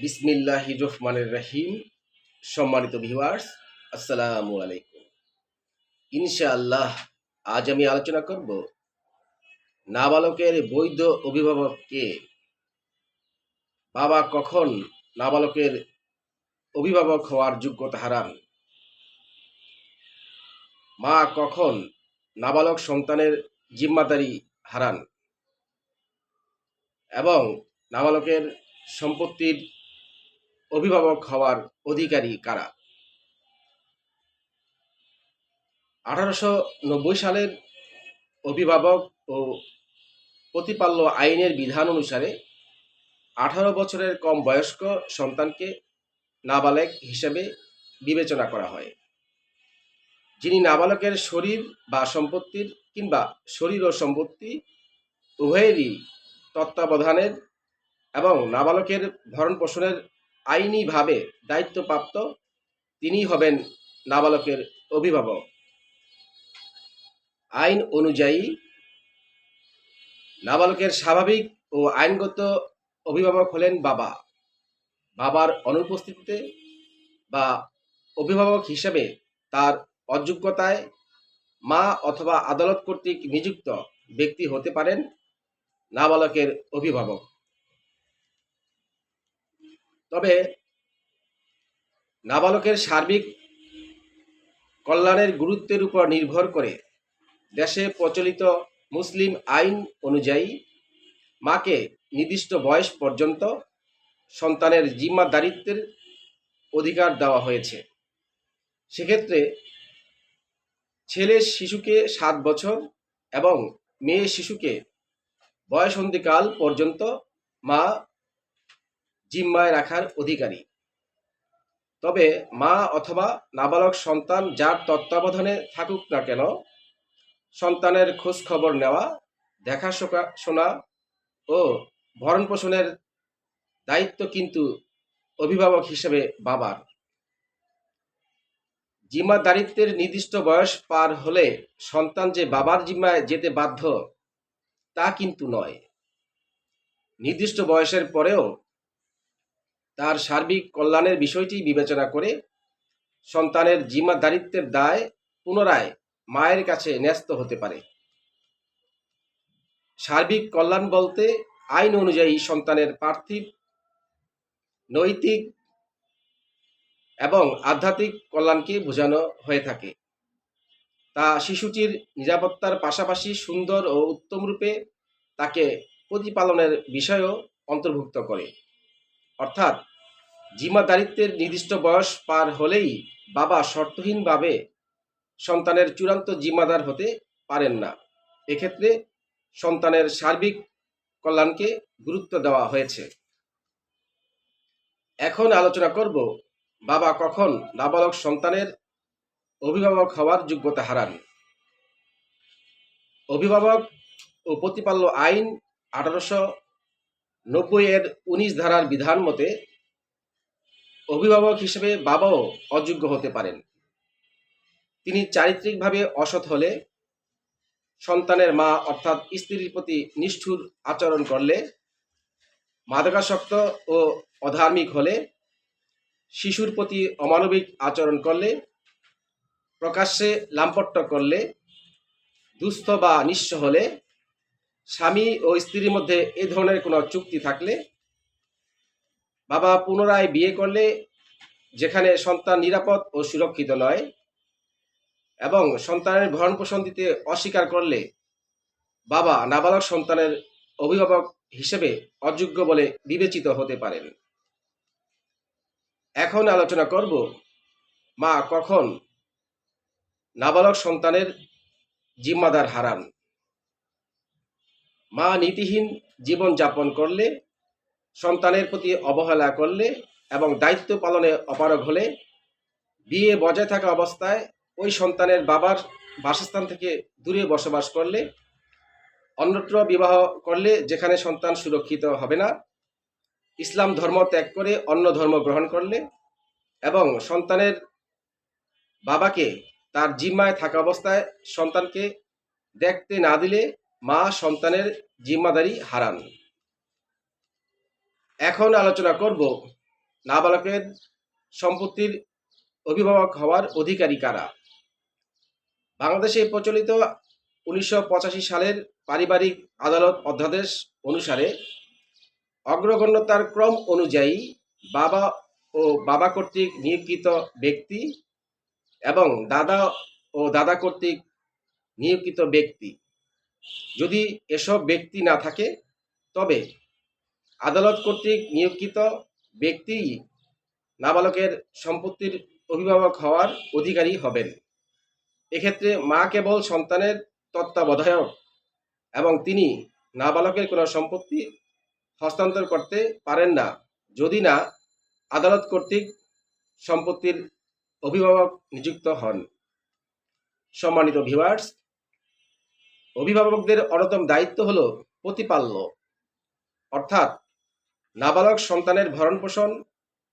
বিসমিল্লাহ রহমানের রহিম। সম্মানিত ভিউয়ার্স আসসালামু আলাইকুম। ইনশাআল্লাহ, আজ আমি আলোচনা করব নাবালকের বৈধ অভিভাবককে। বাবা কখন নাবালকের অভিভাবক হওয়ার যোগ্যতা হারান? মা কখন নাবালক সন্তানের জিম্মাদারি হারান? এবং নাবালকের সম্পত্তির অভিভাবক হওয়ার অধিকারী কারা? আঠারোশো নব্বই সালের অভিভাবক ও প্রতিপাল্য আইনের বিধান অনুসারে আঠারো বছরের কম বয়স্ক সন্তানকে নাবালেক হিসেবে বিবেচনা করা হয়। যিনি নাবালকের শরীর বা সম্পত্তির কিংবা শরীর ও সম্পত্তি উভয়েরই তত্ত্বাবধানের এবং নাবালকের ভরণ পোষণের আইনিভাবে দায়িত্বপ্রাপ্ত তিনিই হবেন নাবালকের অভিভাবক। আইন অনুযায়ী নাবালকের স্বাভাবিক ও আইনগত অভিভাবক হলেন বাবা। বাবার অনুপস্থিতিতে বা অভিভাবক হিসেবে তার অযোগ্যতায় মা অথবা আদালত কর্তৃক নিযুক্ত ব্যক্তি হতে পারেন নাবালকের অভিভাবক। তবে নাবালকের সার্বিক কল্যাণের গুরুত্বের উপর নির্ভর করে দেশে প্রচলিত মুসলিম আইন অনুযায়ী মাকে নির্দিষ্ট বয়স পর্যন্ত সন্তানের জিম্মাদারিত্বের অধিকার দেওয়া হয়েছে। সেক্ষেত্রে ছেলে শিশুকে সাত বছর এবং মেয়ে শিশুকে বয়সন্ধিকাল পর্যন্ত মা জিম্মায় রাখার অধিকারী। তবে মা অথবা নাবালক সন্তান যার তত্ত্বাবধানে থাকুক না কেন, সন্তানের খোঁজ খবর নেওয়া দেখা শোনা ও ভরণ পোষণের দায়িত্ব কিন্তু অভিভাবক হিসেবে বাবার। জিম্মাদারিত্বের নির্দিষ্ট বয়স পার হলে সন্তান যে বাবার জিম্মায় যেতে বাধ্য, তা কিন্তু নয়। নির্দিষ্ট বয়সের পরেও তার সার্বিক কল্যাণের বিষয়টি বিবেচনা করে সন্তানের জিম্মাদারিত্বের দায় পুনরায় মায়ের কাছে ন্যস্ত হতে পারে। সার্বিক কল্যাণ বলতে আইন অনুযায়ী সন্তানের পার্থিব, নৈতিক এবং আধ্যাত্মিক কল্যাণকে বোঝানো হয়ে থাকে। তা শিশুটির নিরাপত্তার পাশাপাশি সুন্দর ও উত্তম রূপে তাকে প্রতিপালনের বিষয়ও অন্তর্ভুক্ত করে। অর্থাৎ জিম্মাদারিত্বের নির্দিষ্ট বয়স পার হলেই বাবা শর্তহীনভাবে সন্তানের চূড়ান্ত জিম্মাদার হতে পারেন না। এক্ষেত্রে সন্তানের সার্বিক কল্যাণকে গুরুত্ব দেওয়া হয়েছে। এখন আলোচনা করব, বাবা কখন নাবালক সন্তানের অভিভাবক হওয়ার যোগ্যতা হারান? অভিভাবক ও প্রতিপাল্য আইন আঠারোশো নব্বই এর উনিশ ধারার বিধান মতে অভিভাবক হিসেবে বাবাও অযোগ্য হতে পারেন। তিনি চারিত্রিকভাবে অসৎ হলে সন্তানের মা অর্থাৎ স্ত্রীর প্রতি নিষ্ঠুর আচরণ করলে, মাদকাসক্ত ও অধার্মিক হলে, শিশুর প্রতি অমানবিক আচরণ করলে, প্রকাশ্যে লাম্পট্য করলে, দুস্থ বা নিঃস্ব হলে স্বামী ও স্ত্রীর মধ্যে এ ধরনের কোনো চুক্তি থাকলে বাবা পুনরায় বিয়ে করলে যেখানে সন্তান নিরাপদ ও সুরক্ষিত নয় এবং সন্তানের ভরণ পোষণ দিতে অস্বীকার করলে বাবা নাবালক সন্তানের অভিভাবক হিসেবে অযোগ্য বলে বিবেচিত হতে পারেন। এখন আলোচনা করব, মা কখন নাবালক সন্তানের জিম্মাদার হারান। মা নীতিহীন জীবন যাপন করলে, সন্তানের প্রতি অবহেলা করলে এবং দায়িত্ব পালনে অপারগ হলে, বিয়ে বজায় থাকা অবস্থায় ওই সন্তানের বাবার বাসস্থান থেকে দূরে বসবাস করলে, অন্যত্র বিবাহ করলে যেখানে সন্তান সুরক্ষিত হবে না, ইসলাম ধর্ম ত্যাগ করে অন্য ধর্ম গ্রহণ করলে এবং সন্তানের বাবাকে তার জিম্মায় থাকা অবস্থায় সন্তানকে দেখতে না দিলে মা সন্তানের জিম্মাদারি হারান। এখন আলোচনা করব নাবালকের সম্পত্তির অভিভাবক হওয়ার অধিকারী কারা? বাংলাদেশে প্রচলিত উনিশশো পঁচাশি সালের পারিবারিক আদালত অধ্যাদেশ অনুসারে অগ্রগণ্যতার ক্রম অনুযায়ী বাবা ও বাবা কর্তৃক নিয়োগকৃত ব্যক্তি এবং দাদা ও দাদা কর্তৃক নিয়োগকৃত ব্যক্তি যদি এসব ব্যক্তি না থাকে, তবে আদালত কর্তৃক নিয়োগকৃত ব্যক্তি নাবালকের সম্পত্তির অভিভাবক হওয়ার অধিকারী হবেন। এক্ষেত্রে মা কেবল সন্তানের তত্ত্বাবধায়ক এবং তিনি নাবালকের কোনো সম্পত্তি হস্তান্তর করতে পারেন না। যদি না, আদালত কর্তৃক সম্পত্তির অভিভাবক নিযুক্ত হন। সম্মানিত ভিউয়ার্স অভিভাবকদের অন্যতম দায়িত্ব হল প্রতিপাল্য। অর্থাৎ নাবালক সন্তানের ভরণ পোষণ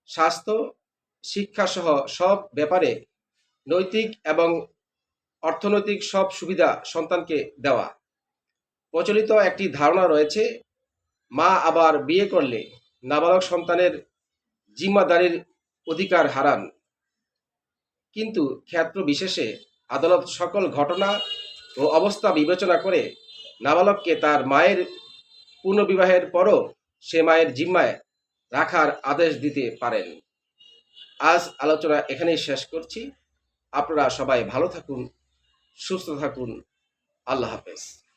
স্বাস্থ্য, শিক্ষাসহ সব ব্যাপারে নৈতিক এবং অর্থনৈতিক সব সুবিধা সন্তানকে দেওয়া। প্রচলিত একটি ধারণা রয়েছে, মা আবার বিয়ে করলে নাবালক সন্তানের জিম্মাদারির অধিকার হারান। কিন্তু ক্ষেত্র বিশেষে আদালত সকল ঘটনা ও অবস্থা বিবেচনা করে নাবালককে তার মায়ের পুনর্বিবাহের পরও সে মায়ের জিম্মায় রাখার আদেশ দিতে পারেন। আজ আলোচনা এখানেই শেষ করছি। আপনারা সবাই ভালো থাকুন, সুস্থ থাকুন। আল্লাহ হাফেজ।